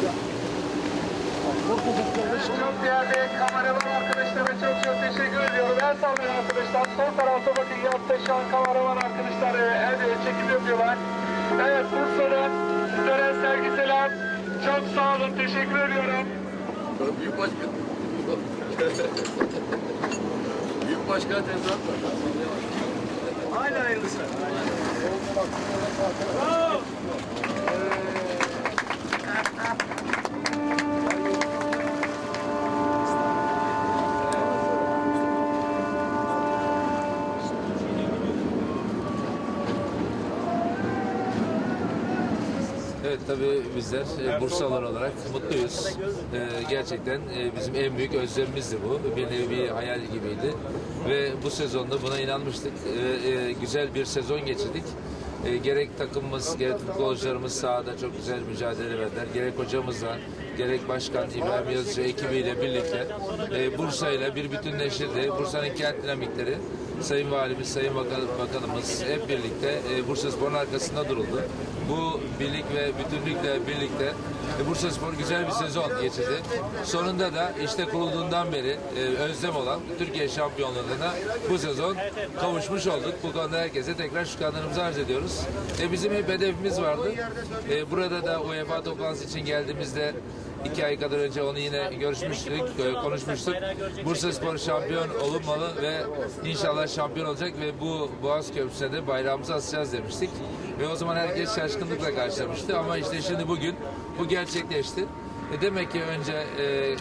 Yeah. Çok değerli kameraman arkadaşlara çok çok teşekkür ediyorum. El sallayın arkadaşlar. Sol tarafta bakın yatta şu an kameraman arkadaşlar çekim yapıyorlar. Evet Bursa'dan sizlere selam. Çok sağ olun. Teşekkür ediyorum. Büyük başkan. Büyük başkan tezahürat var. Hala hayırlısı. Evet tabii bizler e, Bursalılar olarak mutluyuz. E, gerçekten e, bizim en büyük özlemimizdi bu. Bir nevi hayal gibiydi. Ve bu sezonda buna inanmıştık. E, e, güzel bir sezon geçirdik. E, gerek takımımız, gerek futbolcularımız sahada çok güzel mücadele verdiler. Gerek hocamızla, gerek başkan İbrahim Yazıcı ekibiyle birlikte e, Bursa ile bir bütünleşirdi. Bursa'nın kent dinamikleri Sayın Valimiz, Sayın Bakan, Bakanımız hep birlikte e, Bursa Spor'un arkasında duruldu. Bu birlik ve bütünlükle birlikte e, Bursa Spor güzel bir sezon geçirdi. Sonunda da işte kurulduğundan beri e, özlem olan Türkiye şampiyonluğuna bu sezon kavuşmuş olduk. Bu konuda herkese tekrar şükranlarımızı arz ediyoruz. E, bizim hep hedefimiz vardı. E, burada da UEFA toplantısı için geldiğimizde iki ay kadar önce onu yine görüşmüştük, e, konuşmuştuk. Bursa Spor şampiyon olunmalı ve inşallah şampiyon olacak ve bu Boğaz Köprüsü'ne de bayrağımızı asacağız demiştik. Ve o zaman herkes şaşkınlıkla karşılamıştı ama işte şimdi bugün bu gerçekleşti. E demek ki önce e,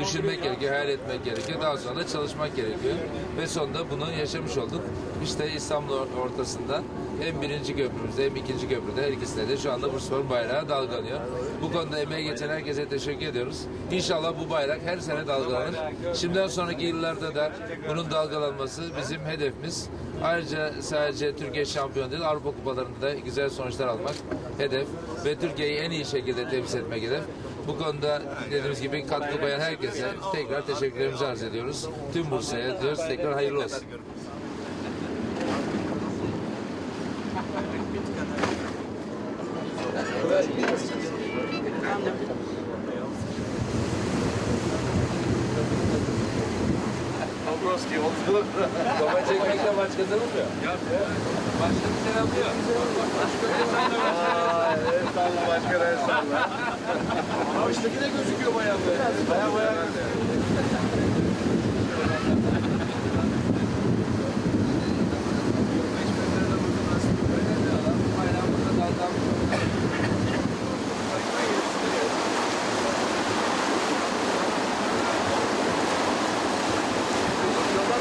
düşünmek gerekiyor, hayal etmek gerekiyor. Daha sonra da çalışmak gerekiyor. Ve sonunda bunu yaşamış olduk. İşte İstanbul or- ortasında hem birinci köprümüzde hem ikinci köprüde her ikisinde de şu anda Bursaspor bayrağı dalgalanıyor. Bu konuda emeği geçen herkese teşekkür ediyoruz. İnşallah bu bayrak her sene dalgalanır. Şimdiden sonraki yıllarda da bunun dalgalanması bizim hedefimiz. Ayrıca sadece Türkiye şampiyonu değil Avrupa kupalarında da güzel sonuçlar almak hedef ve Türkiye'yi en iyi şekilde temsil etmek hedef. Bu konuda dediğimiz gibi katkı koyan herkese tekrar teşekkürlerimizi arz ediyoruz. Tüm Bursa'ya diyoruz tekrar hayırlı olsun. Dobroski oldu. Baba çekmekle maç kazanılmıyor. Başkanı selamlıyor. El salla başkan el salla. Baştaki de gözüküyor bayağı böyle. Baya baya.